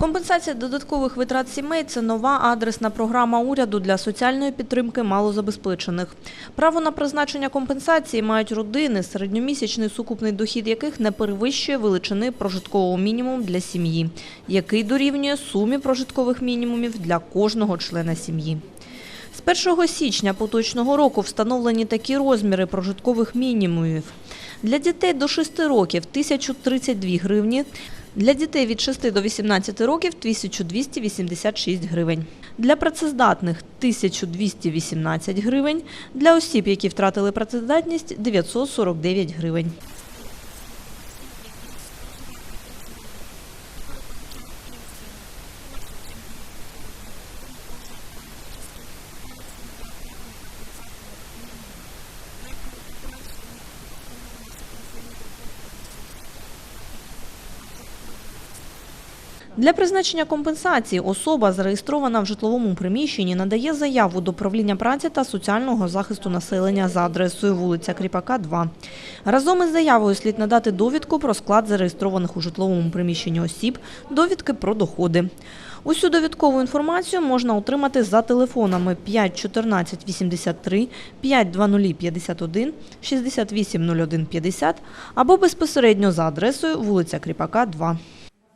Компенсація додаткових витрат сімей – це нова адресна програма уряду для соціальної підтримки малозабезпечених. Право на призначення компенсації мають родини, середньомісячний сукупний дохід яких не перевищує величини прожиткового мінімуму для сім'ї, який дорівнює сумі прожиткових мінімумів для кожного члена сім'ї. З 1 січня поточного року встановлені такі розміри прожиткових мінімумів. Для дітей до 6 років – 1032 гривні, для дітей від 6 до 18 років – 1286 гривень. Для працездатних – 1218 гривень, для осіб, які втратили працездатність – 949 гривень. Для призначення компенсації особа, зареєстрована в житловому приміщенні, надає заяву до правління праці та соціального захисту населення за адресою вулиця Кріпака, 2. Разом із заявою слід надати довідку про склад зареєстрованих у житловому приміщенні осіб, довідки про доходи. Усю довідкову інформацію можна отримати за телефонами 5 14 83, 5 20 51, 68 01 50 або безпосередньо за адресою вулиця Кріпака, 2.